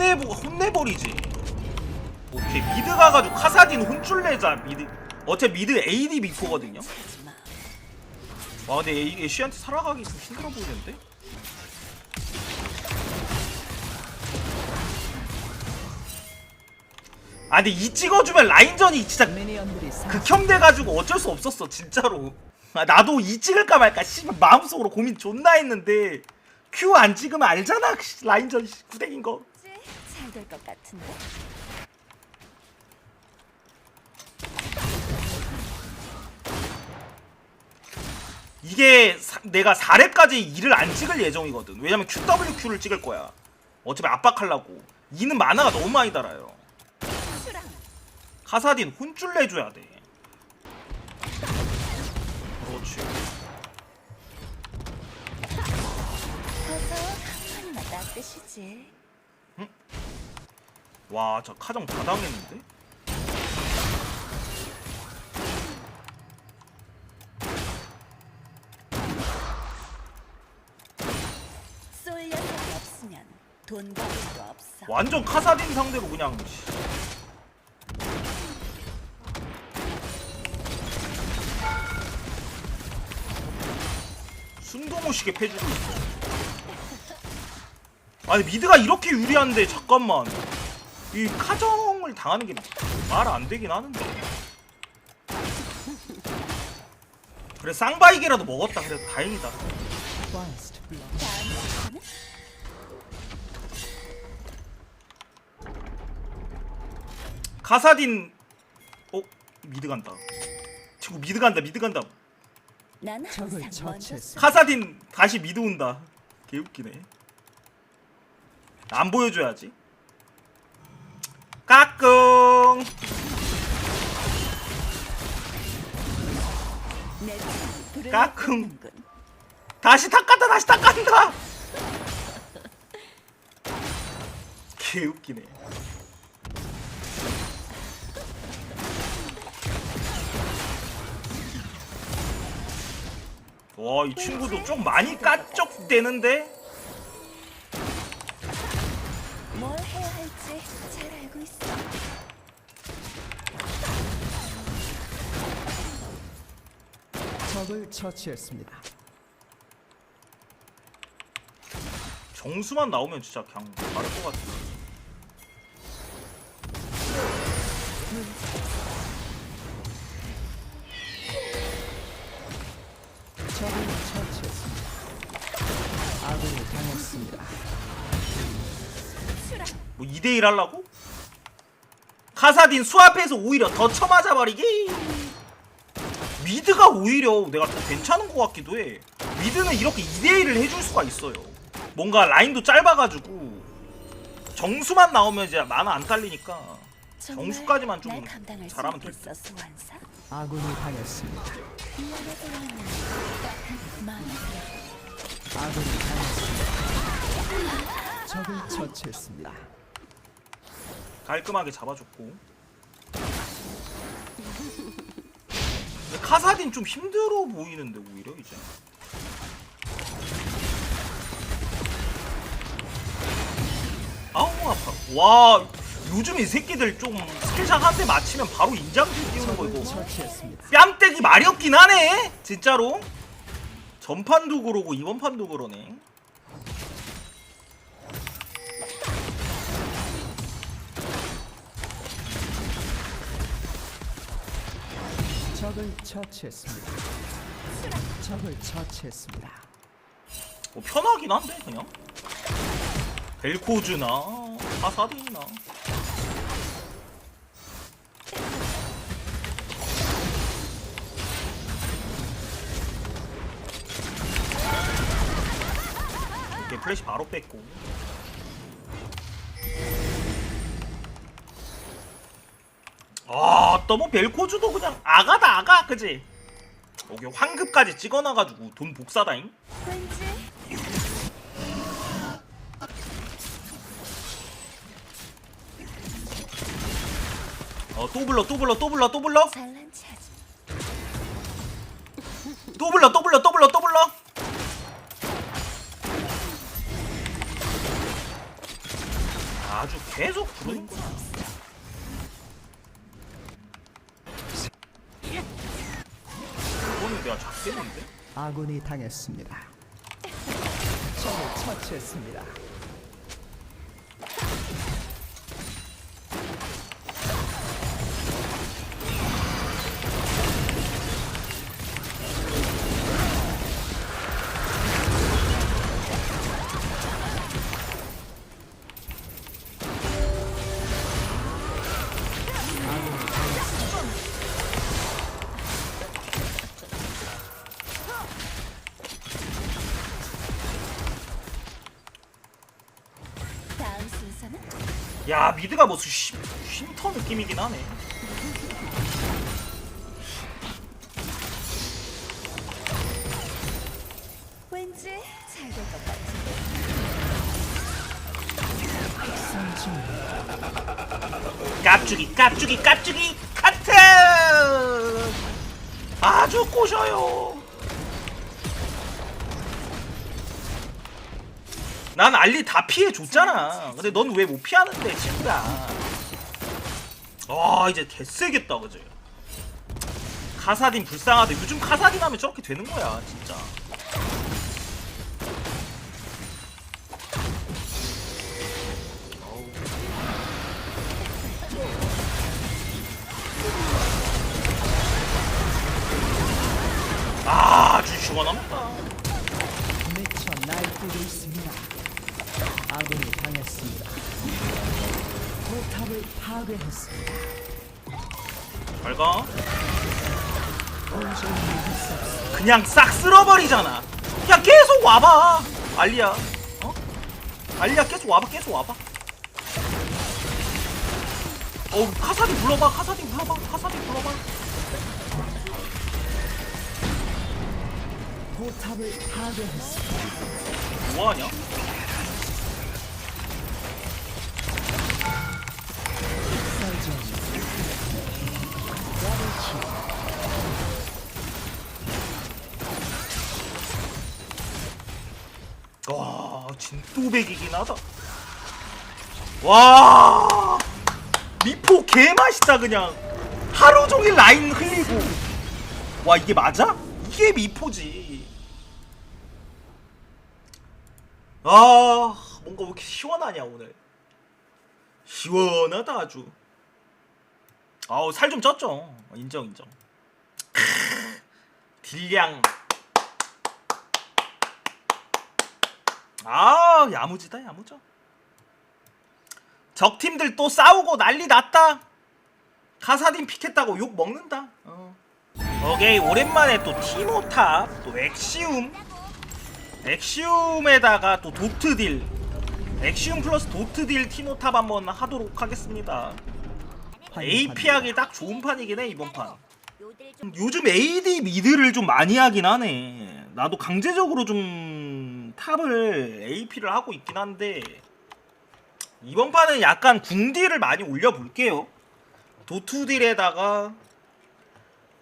혼내보 혼내버리지. 오케이 미드 가가지고 카사딘 혼쭐 내자 미드. 어차피 미드 AD. 하지마. 와 근데 애쉬한테 살아가기 좀 힘들어 보이는데? 아 근데 이 찍어주면 라인전이 진짜 극혐돼가지고 어쩔 수 없었어 진짜로 아, 나도 이 찍을까 말까 씨발 마음속으로 고민 존나 했는데 큐안 찍으면 알잖아 씨, 라인전 씨, 구댕인 거 잘될 것 같은데. 이게 사- 내가 4렙까지 2를 안 찍을 예정이거든 왜냐면 QWQ를 찍을 거야 어차피 압박하려고 2는 만화가 너무 많이 달아요. 카사딘 혼쭐 내줘야 돼 그렇지 어서 한 판이나 따뜻이지. 와 저 카정 다 당했는데? 쏠 녀석이 없으면 돈 벌 수 없어. 완전 카사딘 상대로 그냥 씨. 숨도 못 쉬게 패주고 있어 아니 미드가 이렇게 유리한데 잠깐만 이 카정을 당하는 게 말 안 되긴 하는데. 그래 쌍바이게라도 먹었다 그래도 다행이다. 카사딘 어? 미드 간다. 친구 미드 간다 미드 간다. 난 적을 항상 먼저 처치했어. 카사딘 다시 미드 온다. 개웃기네. 안 보여줘야지 불을 까꿍. 다시 탁 간다 다시 탁 간다. 개 웃기네. 와 이 친구도 좀 많이 까쩍대는데? 뭘 해야 할지 적을 처치했습니다. 정수만 나오면 진짜 그냥 다를 것 같아 적을 처치했습니다. 아군이 당했습니다. 뭐 2대1 하려고? 카사딘 수앞에서 오히려 더 쳐맞아 버리기 미드가 오히려 내가 더 괜찮은 것 같기도 해 미드는 이렇게 2대1을 해줄 수가 있어요 뭔가 라인도 짧아가지고 정수만 나오면 이제 만화 안 딸리니까 정수까지만 좀 잘하면 될 소환사. 아군이 당했습니다. 아군이 당했습니다. 적을 처치했습니다. 깔끔하게 잡아줬고 카사딘 좀 힘들어 보이는데 오히려 이제. 아우 아파. 와 요즘 이 새끼들 좀 스킬샷 한 대 맞히면 바로 인장질 띄우는 거 이거. 뺨때기 말이 없긴 하네 진짜로. 전판도 그러고 이번 판도 그러네 적을 처치했습니다. 적을 처치했습니다. 뭐 편하긴 한데 그냥 벨코즈나 아사딘이나 이렇게 플래시 바로 뺐고 아또뭐 벨코즈도 그냥 아가다 아가 그지? 여기 황급까지 찍어놔가지고 돈 복사다잉. 왠지 어또 불러 또 불러 또 불러 또 불러. 또 불러 또 불러 또 불러 또 불러. 아주 계속 부르는 문제 야. 잡겠는데? 아군이 당했습니다. 처치했습니다. 야 미드가 뭐 쉼, 쉼터 느낌이긴 하네. 왠지 잘 될 것 같은데. 깝죽이 깝죽이 깝죽이 카트 아주 꼬셔요 난 알리 다 피해 줬잖아. 근데 넌 왜 못 피하는데 친구야? 와 이제 개세겠다 그지? 카사딘 불쌍하다 요즘 카사딘 하면 저렇게 되는 거야 진짜 수 그냥 싹 쓸어버리잖아. 야 계속 와봐. 알리야. 어? 알리야 계속 와봐 계속 와봐. 어우 카사딘 불러봐 카사딘 불러봐 카사딘 불러봐. 뭐하냐 와 진또백이긴 하다. 와 미포 개 맛있다 그냥. 하루 종일 라인 흘리고. 와 이게 맞아? 이게 미포지. 아 뭔가 왜 이렇게 시원하냐 오늘. 시원하다 아주. 아우 살 좀 쪘죠. 인정 인정. 크, 딜량 아 야무지다 야무져. 적 팀들 또 싸우고 난리 났다. 카사딘 픽했다고 욕 먹는다. 어. 오케이 오랜만에 또 티모탑 또 엑시움. 엑시움에다가 또 도트딜. 엑시움 플러스 도트딜 티모탑 한번 하도록 하겠습니다. AP 하기 딱 좋은 판이긴 해 이번 판. 요즘 AD 미드를 좀 많이 하긴 하네. 나도 강제적으로 좀 탑을 AP를 하고 있긴 한데 이번 판은 약간 궁딜을 많이 올려볼게요. 도투딜에다가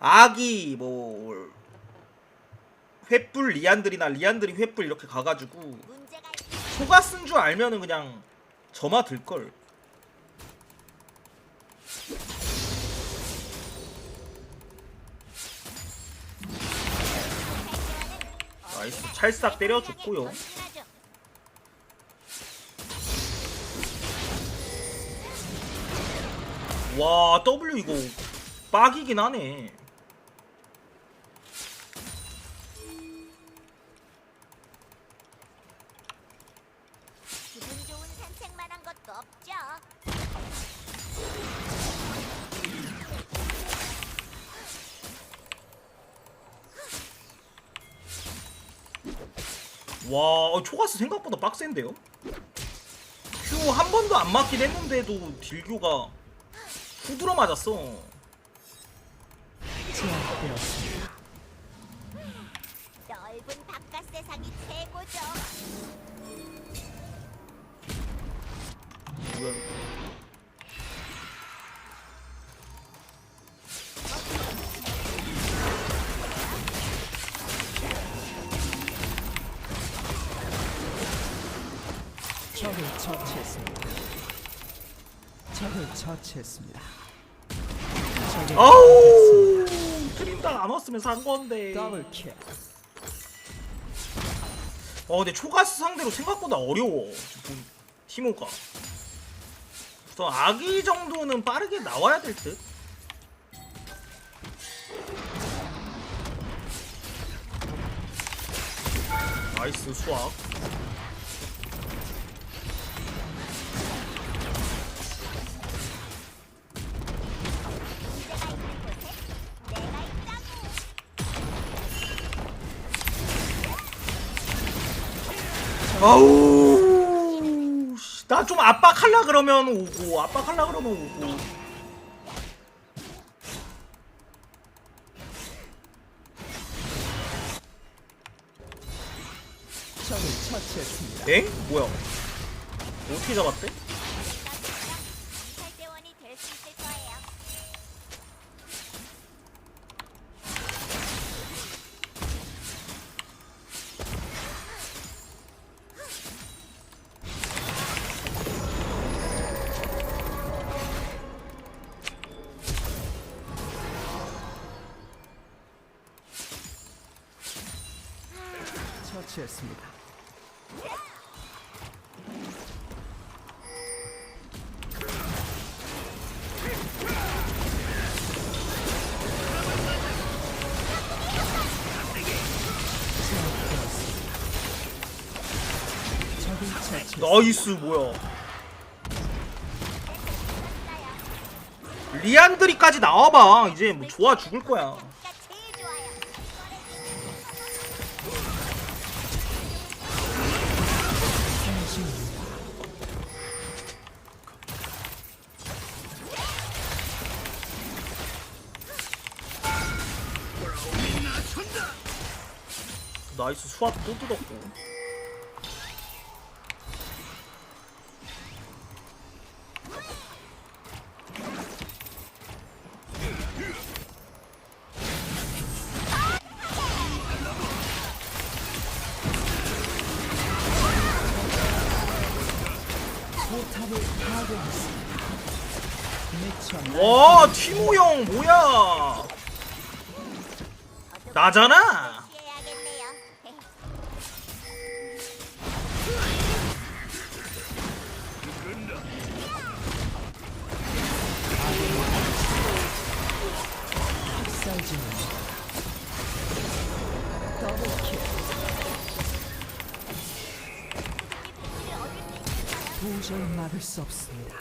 아기 뭐 횃불 리안들이나 리안들이 횃불 이렇게 가가지고 소가 쓴 줄 알면은 그냥 점화 들걸. 찰싹 때려줬고요. 와 W 이거 빡이긴 하네. 와 어, 초가스 생각보다 빡센데요? 큐 한 번도 안 맞긴 했는데도 딜교가 후드러 맞았어. 제압되었습니다. 넓은 바깥 세상이 최고죠. 뭐야? 적을 처치했습니다. 적을 처치했습니다. 적을 아우 트린다 안 왔으면 산 건데. 더블 킬. 어 근데 초가스 상대로 생각보다 어려워 지금 티모가 우선 아기 정도는 빠르게 나와야 될 듯? 나이스 수학 아우 나 좀 압박할라 그러면 오고 압박할라 그러면 오고. 엥? 뭐야 어떻게 잡았대? 처치했습니다. 나이스 뭐야. 리안드리까지 나와봐. 이제 뭐 좋아 죽을 거야 나이스 수압 또 뜯었고. 와 티모 형 뭐야? 나잖아 도저히 막을 수 없습니다.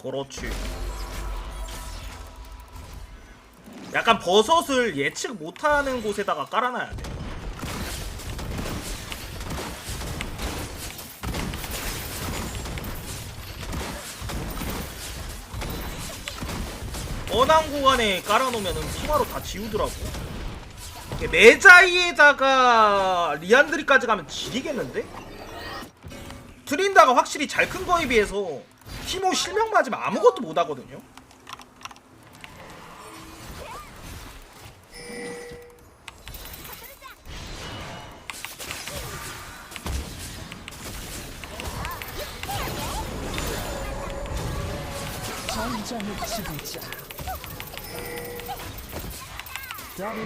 그렇지 약간 버섯을 예측 못하는 곳에다가 깔아놔야 돼 뻔한 구간에 깔아놓으면은 팀화로 다 지우더라고 메자이에다가 리안드리까지 가면 지리겠는데? 트린다가 확실히 잘 큰 거에 비해서 티모 실명 맞으면 아무것도 못 하거든요.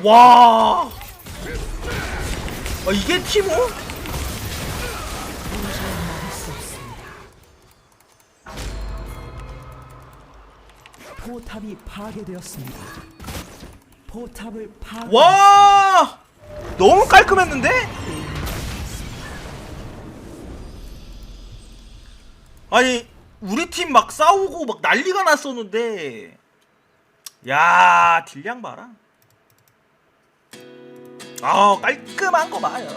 와. 아, 이게 티모? 포탑이 파괴되었습니다. 포탑을 파괴. 와. 너무 깔끔했는데? 아니 우리 팀 막 싸우고 막 난리가 났었는데 야 딜량 봐라 아 깔끔한 거 봐요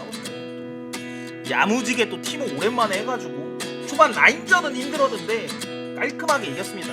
야무지게 또 팀을 오랜만에 해가지고 초반 라인전은 힘들었는데 깔끔하게 이겼습니다